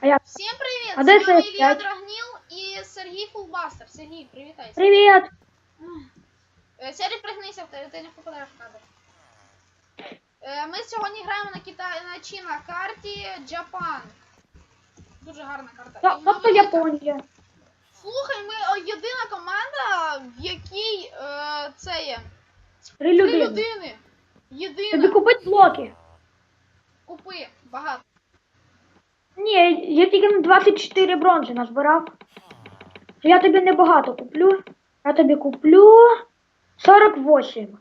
А я... Всім привіт! А де З вами це Ілля п'ять? Драгніл і Сергій Фулбастер. Сергій, привітайся. Привіт! Е, Сергій, пригнися, ти, ти не попадаєш в кадр. Е, Ми сьогодні граємо на Китай на Чі на карті Джапан. Дуже гарна карта. Та- І Тобто велика. Японія. Слухай, ми о, єдина команда, в якій е, це є. Три Три людини. людини. Єдина. Тобі купить блоки. Купи. Багато. Ні, я тільки на 24 бронзи назбирав. Я тобі небагато куплю. Я тобі куплю 48.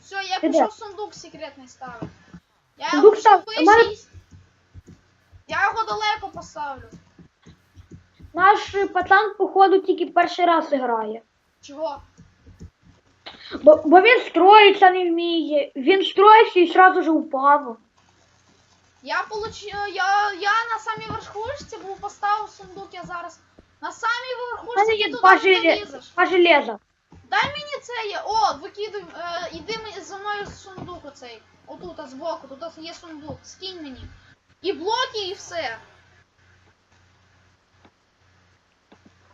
Все, я Ти пішов сундук секретний ставити. Я Сундук його став- вище у мене- і- Я його далеко поставлю. Наш е, пацан, походу, тільки перший раз грає. Чого? Бо, бо він строїться не вміє. Він строївся і одразу ж упав. Я получив. Я, я на самій верхушці був поставив сундук, я зараз. На самій У верхушці мене ти є туди два, не желе... долізеш. два железа. Дай мені це є. О, викидуй. Е, іди мені за мною з сундук оцей. Отут, а збоку, тут є сундук. Скинь мені. І блоки, і все.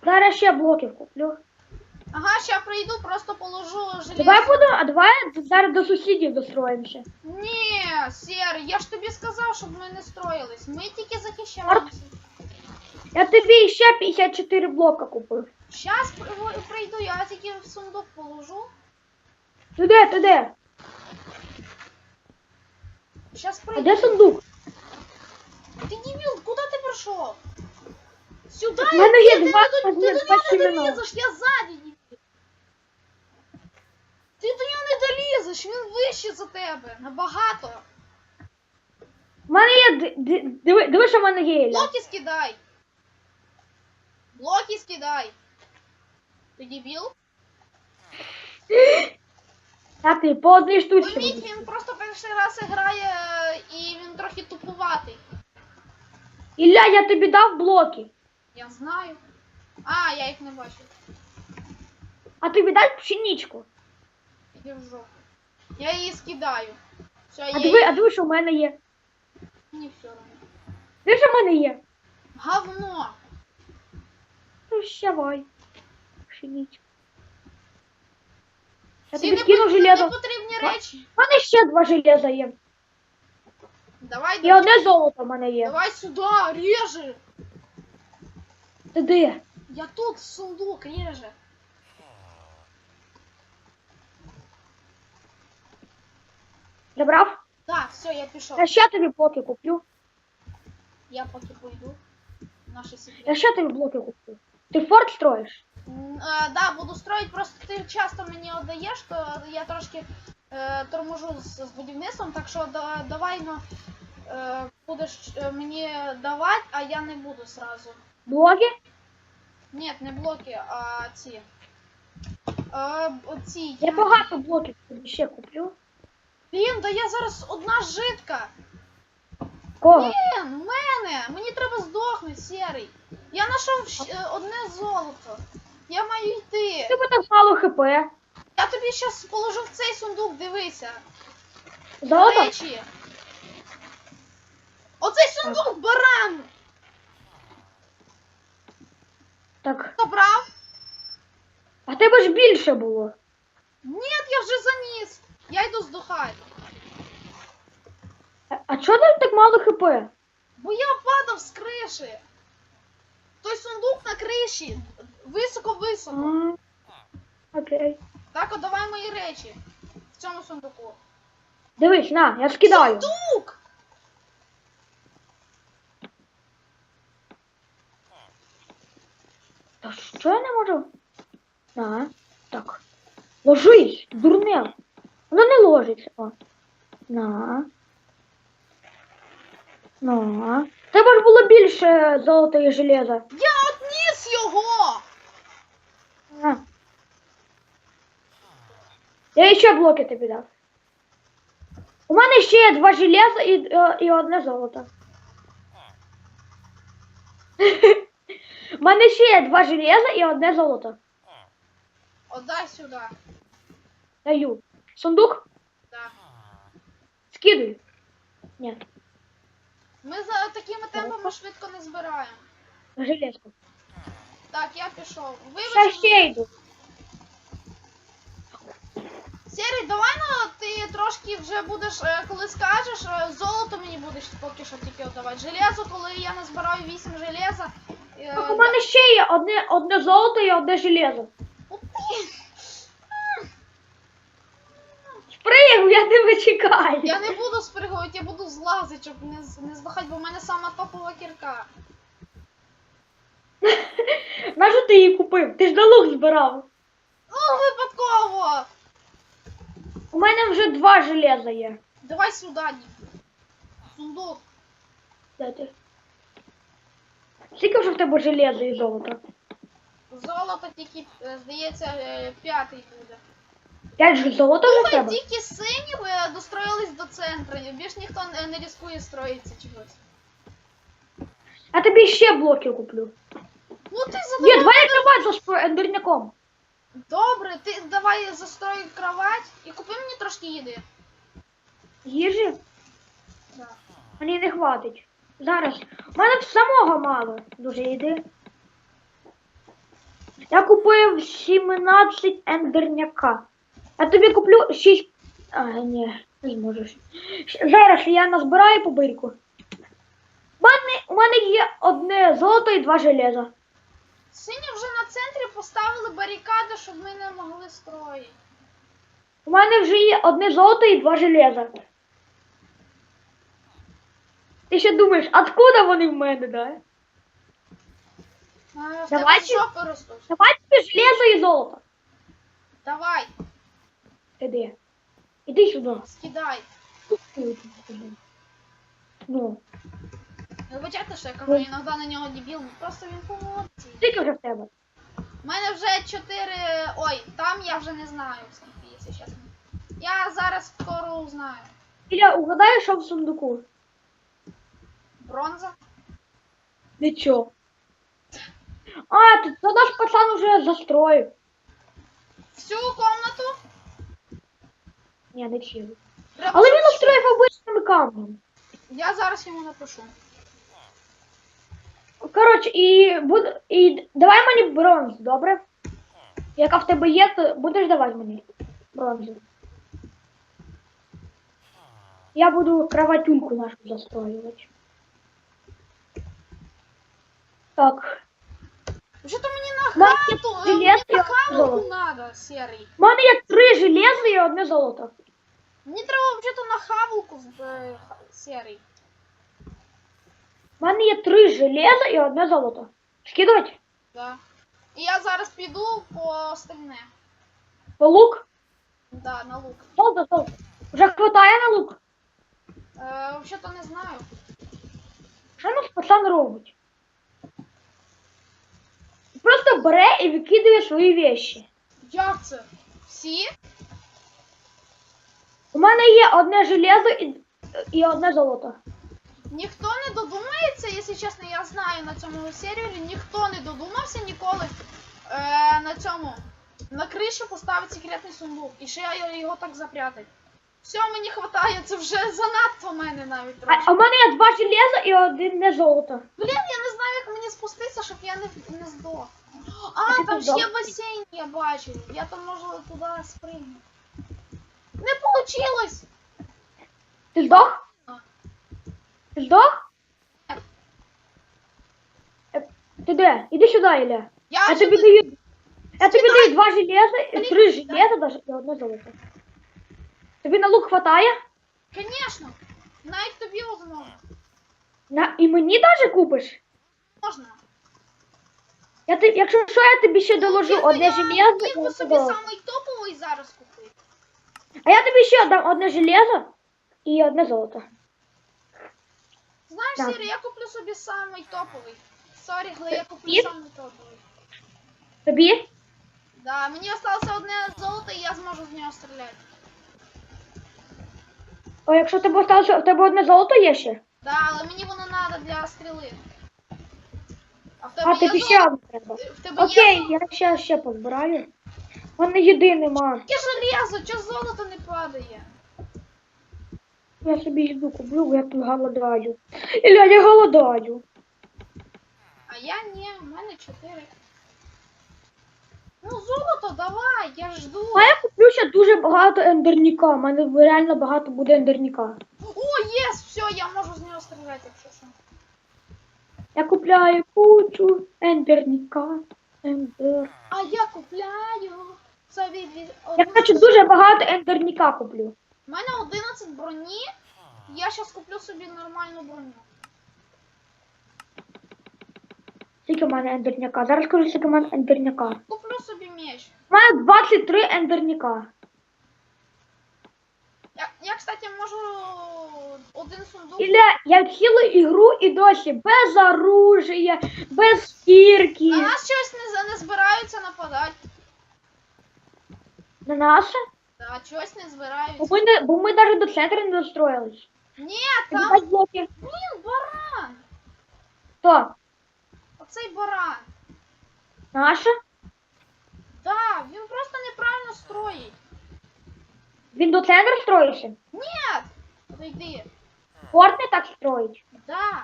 Зараз ще блоків куплю. Ага, ще прийду, просто положу железо. Давай буду, а давай зараз до сусідів достроїмося. Ні, Сер, я ж тобі сказав, щоб ми не строїлись. Ми тільки захищаємося. Я тобі ще 54 блока купив. Щас при- прийду, я тільки в сундук положу. Ти де, ти де? Щас А прийду. де сундук? Ти дебіл, куди ти прийшов? Сюди, В мене є ти, два- ти, до- ні, ти до два нього не сімена. долізеш, я ззаді. дебіл. Ти до нього не долізеш, він вищий за тебе, набагато. У мене є. д- д- Диви, диви, що в мене є. Ілля. Блоки скидай. Блоки скидай. Ти дебіл? А ти по одній штучці. Поміть, він просто перший раз грає і він трохи тупуватий. Ілля, я тобі дав блоки. Я знаю. А, я їх не бачу. А тобі дай пшеничку. Іди в жопу. Я її скидаю. Все, А я диви, її... а диви, що в мене є. Мені все равно. Диви, що в мене є. Говно. Прощавай. Пшеничку. Я Всі тобі не, скинув пот- железо. непотрібні речі. У мене ще два железа є. Давай, І одне золото в мене є. давай сюди, режи. Ти де? Я тут сундук реже. Забрав? Так, все, я пішов. Я ще тобі блоки куплю. Я поки пойду. Наші секрети. Я ще тобі блоки куплю. Ти форт строїш? М, е, да, буду строить, просто ти часто мені віддаєш, то я трошки е, торможу з, з будівництвом, так що да, давай ну, е, будеш е, мені давати, а я не буду сразу. Блоки? Ні, не блоки, а ці. Е, оці. Я багато блоків тобі ще куплю. Блін, да я зараз одна житка. Кого? Блін, в мене! Мені треба здохнути, сірий. Я знайшов щ- е, одне золото. Я маю йти. Тебе так мало хп. Я тобі зараз положу в цей сундук, дивися. Золото? Речі. Оцей сундук баран! Так. Забрав? А тебе ж більше було. Ні, я вже заніс. Я йду здохати. А, а чого там так мало хп? Бо я падав з криші. Той сундук на криші. Високо-високо. А, Окей. Так, от давай мої речі. В цьому сундуку. Дивись, на, я скидаю. Сундук! Та що я не можу? На, так. Ложись, дурне. Воно не ложиться. О. На. На. Тебе ж було більше золота і железа. Я отніс його! На. Я ще блоки тобі дав. У мене ще є два железа і, е, і одне золото. У мене ще є два железа і одне золото. Отдай сюди. Даю. Сундук? Да. Скидывай. Нет. Ми за такими темпами швидко не збираємо. Железку. Так, я пішов. Вибач, ще йду. Сірий, давай ну ти трошки вже будеш, е, коли скажеш, е, золото мені будеш поки що тільки віддавати. Железо, коли я назбираю 8 железа. е, Так у мене ще є одне, одне золото і одне железо. Ти! Я. Я не буду спригувати, я буду злазити, щоб не, з- не здохати, бо в мене сама топова кірка. Нащо ти її купив? Ти ж на лук збирав. Ну, випадково! У мене вже два железа є. Давай сюди, дід. Сундук. Де ти? Скільки вже в тебе железа і золота? Золото тільки, е, здається, е, п'ятий буде. П'ять же Слухай, тебе? тільки сині е, достроїлись до центру. Більш ніхто не, ризикує строїтися чогось. Я тобі ще блоки куплю. Ну ти Ні, задавай. давай накривай за ендерняком. Добре, ти давай застрой кровать і купи мені трошки їди. Їжі? Да. Мені не хватить. Зараз. У мене самого мало. Дуже їди. Я купив 17 ендерняка. Я тобі куплю 6. А, ні, не зможеш. Зараз я назбираю по бирку. У мене, є одне золото і два железа. Сині вже на центрі поставили барикади, щоб ми не могли строїти. У мене вже є одне золото і два железа. Ти ще думаєш, откуда вони в мене, да? Е, В Давай тебе ростуть. Давай тобі железо і золото. Давай, Іди. Іди сюди. скидай. Ну, Вибачайте, що я кажу, іноді на нього дебіл, ну просто він поводиться. скільки вже в тебе? У мене вже 4. Ой, там я вже не знаю, скільки, якщо чесно. Я зараз скоро узнаю. Ілля, угадай, що в сундуку? Бронза? Нічого. А, то, то наш пацан уже застроїв. Всю комнату? Ні, не. Треба Але він устроїв обичним камнем. Я зараз йому напишу. Коротше, і, буд... і давай мені бронзу, добре? Яка в тебе є, то будеш давати мені бронзу. Я буду кроватюльку нашу застроювати. Так. Що то мені на хату, мені і на хату золото. надо, серий. У мене є три железа і одне золото. Мені треба взагалі на хавулку з- е, ха- серий. У мене є три железа і одне золото. Скидувати? Да. І я зараз піду по остальне. По лук? Да, на лук. Золото, золото. Вже хватає на лук. Е, взагалі-то не знаю. Що наш пацан робить? Просто бере і викидає свої вещі. Як це? Всі? У мене є одне железо і, і одне золото. Ніхто не додумається, якщо чесно, я знаю на цьому серіалі, ніхто не додумався ніколи е, на цьому. На кришу поставити секретний сундук. І ще я його так запрятати. Все, мені хватає, це вже занадто в мене навіть А, трошки. а в мене є два железа і одне золото. Блін, я як мені спуститися, щоб я не, не здох. А А, ти там тут ще здох? басейн я бачу. Я там можу туди спригнути. Не получилось! Ти здох? А. Ти здох? Е, Ти де? Іди сюди, Ілля. Я Я сюди- тобі даю. Я тобі Скидай. даю два железа, і Мені три скидай. железа даже і одне золото. Тобі на лук хватає? Конечно! Навіть тобі возможно. На, і мені даже купиш? Можна. Я ти, якщо що, я тобі ще доложу Я би- одне я железо і міг би одне собі золото. самий топовий зараз купити. А я тобі ще дам одне железо і одне золото. Знаєш, Так. Сірі, я куплю собі самий топовий. Сорі, але я куплю Ні? самий топовий. Тобі? Да, мені залишилося одне золото і я зможу з нього стріляти. О, якщо тебе осталося, в тебе одне золото є ще? Да, але мені воно треба для стріли. А в тебе А є тобі ще золото? треба. В тебе Окей, золото? я ще, ще позбираю. Мене їди нема. Яке железо, чого золото не падає? Я собі їду куплю, бо я тут голодаю. Ілля, я голодаю. А я ні, у мене чотири. Ну, золото давай, я жду. А я куплю ще дуже багато ендерніка. У мене реально багато буде ендерніка. О, єс, все, я можу з нього стріляти, якщо що. Я купляю кучу ендерніка. Ендер. А я купляю собі дві. Я хочу дуже багато ендерніка куплю. У мене 11 броні. Я зараз куплю собі нормальну броню. Скільки в мене ендерняка? Зараз скажу, скільки в мене ендерняка. Куплю собі меч. У мене 23 ендерніка. Я, я кстати, можу один сундук. Ілля, я цілу ігру і досі без оружия, без стірки. На нас щось не, не збираються нападати. На наше? Да, чогось не Бо збираються. ми, не, бо ми навіть до центру не достроїлись. Ні, Там... там, блоки. блін, баран. Хто? Оцей баран. Наше? Да, він просто неправильно строїть. Він до центру строївся? Ні! Отойди. Форт не так строїть. Да.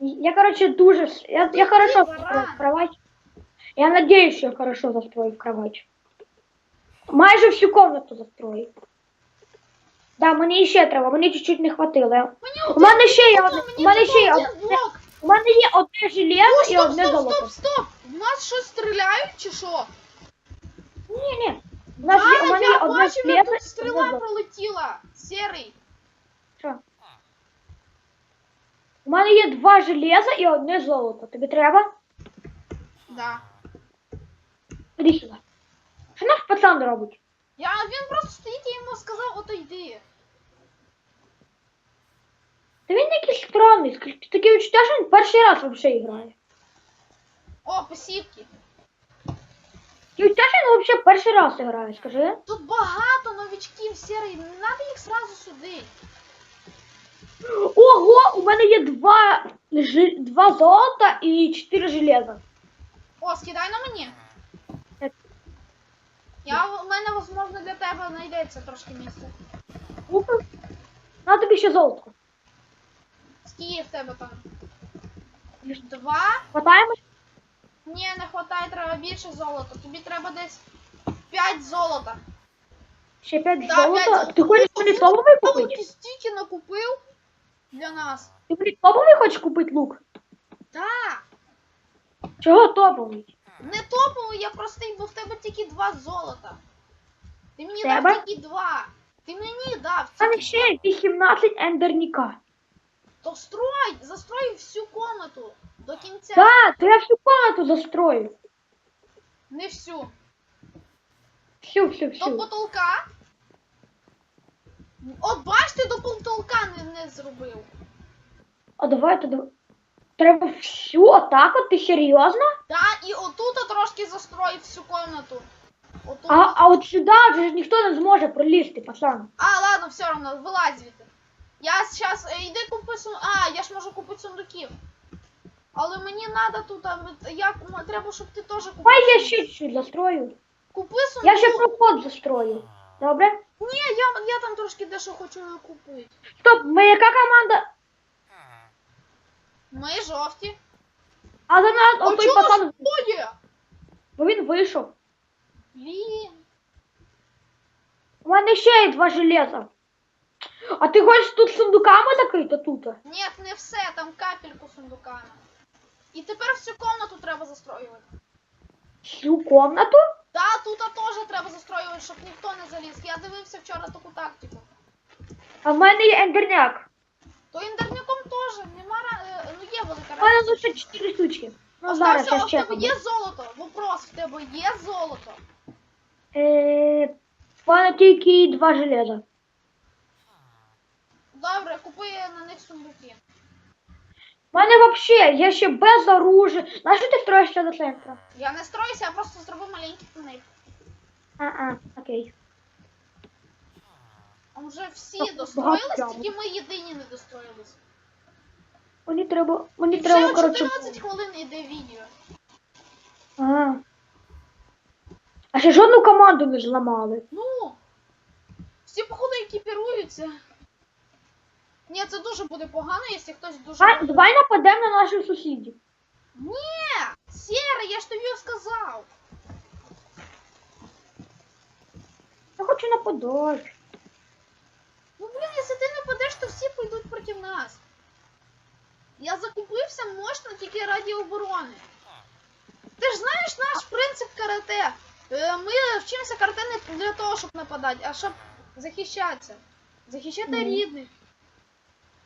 Я, короче, дуже... с- Я, я хорошо застрою кровать. Я надеюсь, що я хорошо застрою кровать. Майже всю комнату застрою. Да, мені ще треба, мені чуть-чуть не хватило. Мені У мене ще є одне, мені у мене треба ще є один одне, блок. у мене є одне железо О, і стоп, одне стоп, золото. стоп, стоп! У нас щось стріляють чи що? Ні, ні. У нас є, у А, мене є я одне бачив, як железо тут і одне стріла золото. пролетіла. Серий. Що? У мене є два железа і одне золото. Тобі треба? Да. Іди сюди. Що наш пацан робить? Я, він просто стоїть і йому сказав, отойди. Та він якийсь странний. ск- Таке відчуття, що він перший раз взагалі грає. О, посівки. Що він взагалі перший раз грає, скажи. Тут багато новичків, серий. Не треба їх сразу сюди. Ого, у мене є два, жи- два золота і чотири железа. О, скидай на мені. Так. Я, у мене, можливо, для тебе знайдеться трошки місця. Ну-ка. На тобі ще золото. Скільки в тебе там? Два? Хватаємо? Ні, не вистачає, треба більше золота. Тобі треба десь 5 золота. Ще п'ять Да, золота. п'ять Ти хочеш мені топовий купити? ти стільки накупив для нас. Ти мені топовий хочеш купити лук? Так. Чого топовий? Не топовий, я простий, бо в тебе тільки два золота. Ти мені Тебе? дав тільки два. Ти мені дав У мене тільки ще є 18 ендерніка. То строй, застрой всю комнату до кінця. Так, то я всю комнату застрою. Не всю. Всю, всю, До всю. потолка. От бачите, до потолка не, не зробив. А давай тоді. Треба всю отак от, ти серйозно? Да, і отут трошки застрой всю комнату. Отут. А, а от сюди вже ж ніхто не зможе пролізти, пацан. А, ладно, все одно, вилазь звідти. Я зараз йди купи сум... А, я ж можу купити сундуків. Але мені треба тут, м- треба, щоб ти теж купив. Давай я ще чуть застрою. Купи сундук. Я ще проход застрою. Добре? Ні, я, я там трошки дещо хочу купити. Стоп, ми яка команда? Ми жовті. А за нас А отой пацан, двоє? бо він вийшов. Блін. У мене ще є два железа. А ти хочеш тут сундуками закрити тут? Ні, не все, там капельку сундуками. І тепер всю комнату треба застроювати. Всю комнату? Та, тут теж треба застроювати, щоб ніхто не заліз. Я дивився вчора таку тактику. А в мене є ендерняк. То індерняком теж нема ра- е, ну є велика У мене разниця. лише 4 штучки. Ну зараз Остався, я а в ще. тебе є золото? Вопрос, в тебе є золото? Е, в мене тільки два железа. Добре, купи на них сундуки. У мене взагалі, я ще без оружия. На що ти строїшся до центру? Я не строюся, я просто зробив маленький тунель. А, а, окей. А вже всі Так, достроїлись, багато тільки ми єдині не достроїлись. Мені треба, мені І треба, вже коротше. 14 хвилин іде відео. А. а ще жодну команду не зламали. Ну, Всі, походу, екіпіруються. Ні, це дуже буде погано, якщо хтось дуже. А, давай нападемо на наших сусідів. Ні! Сєра, я ж тобі сказав. Я хочу нападати. Ну блін, якщо ти не падеш, то всі пойдуть проти нас. Я закупився мощно тільки раді оборони. Ти ж знаєш наш принцип карате. Е, Ми вчимося карате не для того, щоб нападати, а щоб захищатися. Захищати Мгм. рідних.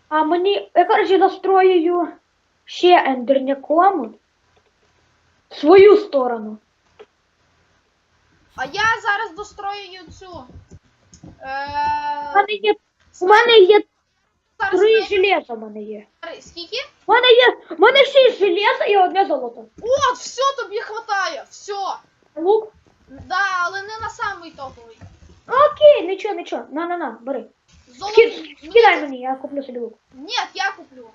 А мені, я коротше настроюю ще ендерняком свою сторону. А я зараз достроюю цю. У Е... мене є, у мене є зараз три не- железа. У мене є. Скільки? У мене є, у мене шість железа і одне золото. От, все тобі хватає, все. Лук. Да, але не на самий топовий. Окей, нічого, нічого. На, на, на, бери. Золото. Ки- Кидай мені, я куплю собі лук. Ні, я куплю.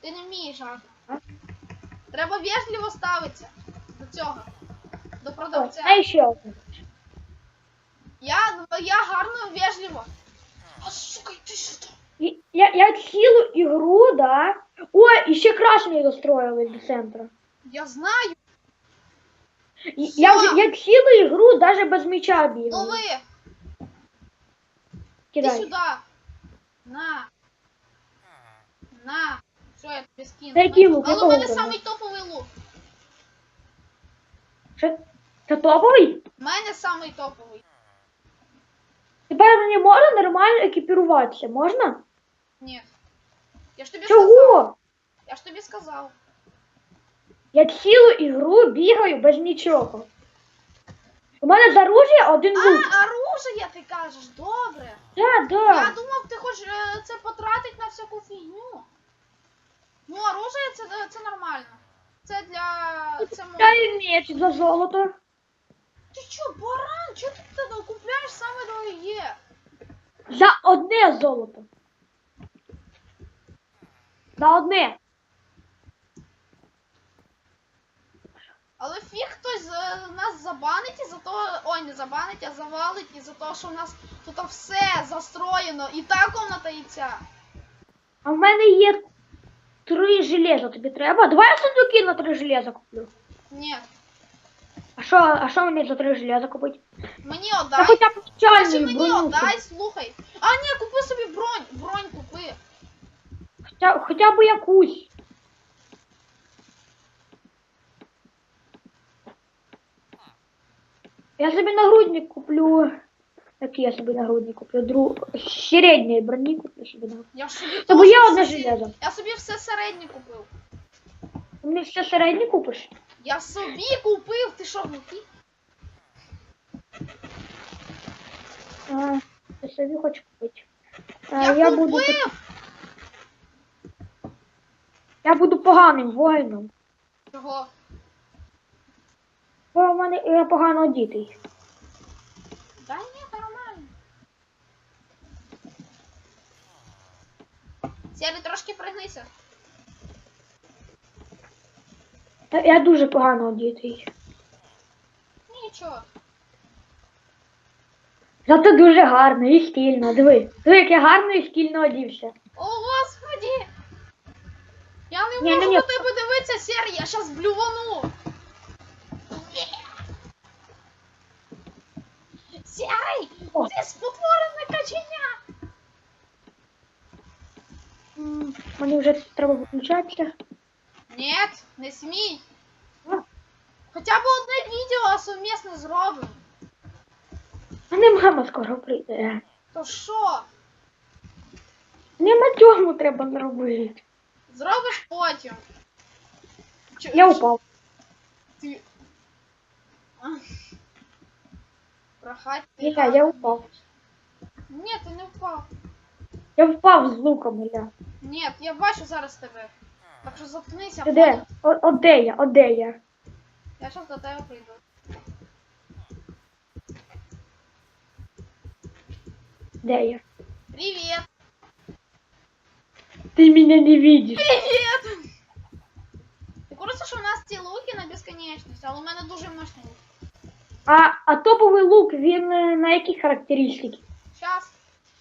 Ти не вмієш А? гарно. Треба вежливо ставитися до цього. До продавця. а ще одне. Я, я гарно вежливо. А сука, йди сюди. І- Я, я цілу ігру, да. Ой, і ще красні достроїли до центру. Я знаю. І- Я вже я цілу ігру навіть без м'яча Ну ви, Кидай. сюди. На. На. Все, я тобі скину. Який лук? Але у мене кольору? самий топовий лук. Що? Це топовий? У мене самий топовий. Тепер не можна нормально екіпіруватися, можна? Ні. Я ж тобі сказав. Чого? Я ж тобі сказав. Я цілу ігру бігаю без нічого. У мене з оружия один А, лук. оружие ти кажеш, добре. Да, Я да. думав, ти хочеш е, це потратити на всяку фігню. Ну, оружие це, це нормально. Це для. Це мо- Купляю меч за золото. Ти що, баран? Чого ти тоді купляєш саме дороге? За одне золото. За одне. Але фіг хтось е, нас забанить і за то. Ой, не забанить, а завалить і за те, що у нас тут все застроєно. І та комната і ця. А в мене є три железа, тобі треба? Давай я сундуки на три железа куплю. Ні. А що, а що мені за три железа купити? Мені Та отдай. хоча б Краще мені броню. отдай, слухай. А, ні, купи собі бронь. Бронь купи. Хоча, хоча б якусь. Я собі нагрудник куплю. Який я собі нагрудник куплю? Друг... Середньої броні куплю собі нагрудник. Я собі Та бо теж є все одне железо. Я собі все середнє купив. Ти мені все середнє купиш? Я собі купив, ти що, глухий? А, ти собі хочеш купити. А, Я, я, купив! буду, я буду поганим воїном. Чого? Бо в мене я погано одітий. Да ні, нормально. Сірий, трошки пригнися. Я, я дуже погано одітий. Нічого. Зато дуже гарно і стильно. Диви. Диви, як я гарно і стильно одівся. О, господі! Я не Ні, можу ні, ні. на тебе дивитися, Сірий, я щас блювану. Ти спотворене каченя! М, Мені вже треба виключатися. Ні, не смій. А. Хоча б одне відео а совмісне зробимо. А не мама скоро прийде. То що? Не на цьому треба зробити. Зробиш потім. Чо- Я упав. Ти... А. Прохать ти Ні, я упав. Ні, ти не впав. Я впав з луком, Ілля. Ні, я бачу зараз тебе. Так що заткнися, Ти де? О, о, де я? О, де я? Я зараз до тебе прийду. Де я? Привіт! Ти мене не бачиш. Привіт! Ти курсиш, що у нас ці луки на безконечність, але у мене дуже мощний лук. А, а топовий лук, він е, на які характеристики? Щас.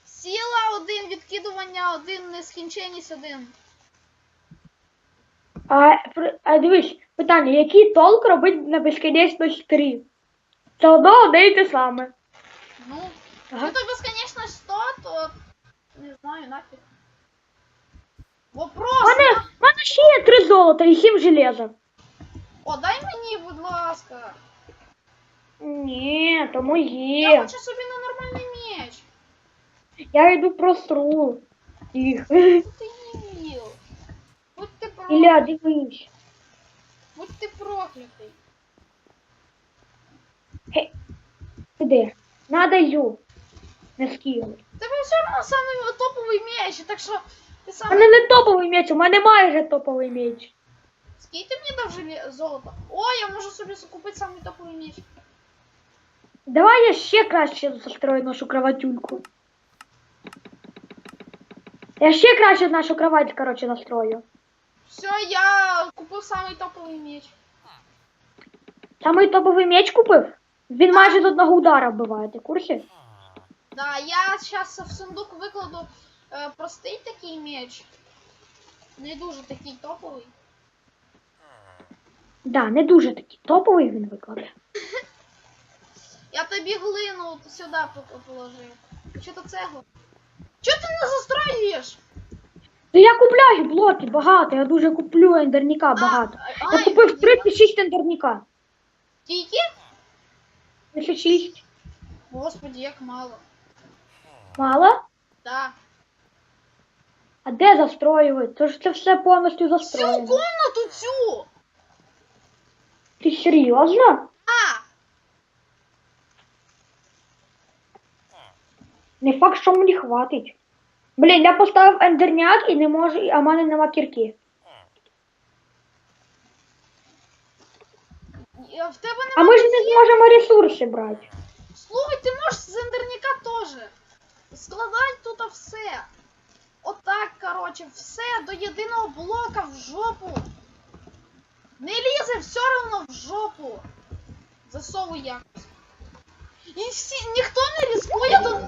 Сіла один, відкидування один, нескінченність один. А, а дивись, питання, який толк робить на безконечність 3? Це одно одне і те саме. Ну, Ага. якщо безконечність 100, то не знаю, нафіг. Вопрос. У мене, в мене ще є 3 золота і 7 железа. О, дай мені, будь ласка. Ні, тому Я хочу собі на нормальний меч. Я йду просру. Їх. Ти дебіл. Будь ти проклятий. Ілля, дивись. Будь ти проклятий. Ти де? Надо ю. Не скину. Тебе все одно самий топовий меч, так що ти У сам. мене не топовий меч, у мене майже топовий меч. Скільки ти мені дав желе- золота? О, я можу собі закупити самий топовий меч. Давай я ще краще застрою нашу кроватюльку. Я ще краще нашу кровать, короче, настрою. Все, я купив самий топовий меч. Самий топовий меч купив? Він майже з одного удара вбиває, ти в курсі? Да, я зараз в сундук викладу е, простий такий меч. Не дуже такий топовий. Да, не дуже такий топовий він викладе. Я тобі глину сюди по- положив. Що то цегло? Чого ти не застроюєш? Та я купляю блоки багато, я дуже куплю ендерніка багато. А, Я купив 36 ендерніка. Тільки? 36. Господи, як мало. Мало? Да. А де застроювати? Тож це все повністю Всю комнату цю! Ти серйозно? А! Не факт, що мені хватить. Блін, я поставив ендерняк і не можу, а в мене нема кірки. е, В тебе А ми ж не зможемо ресурси брати. Слухай, ти можеш з ендерняка теж. Складай тут все. Отак, короче, все до єдиного блока в жопу. Не лізе все одно в жопу. Засовуй якось. І всі, ніхто не ризикує до,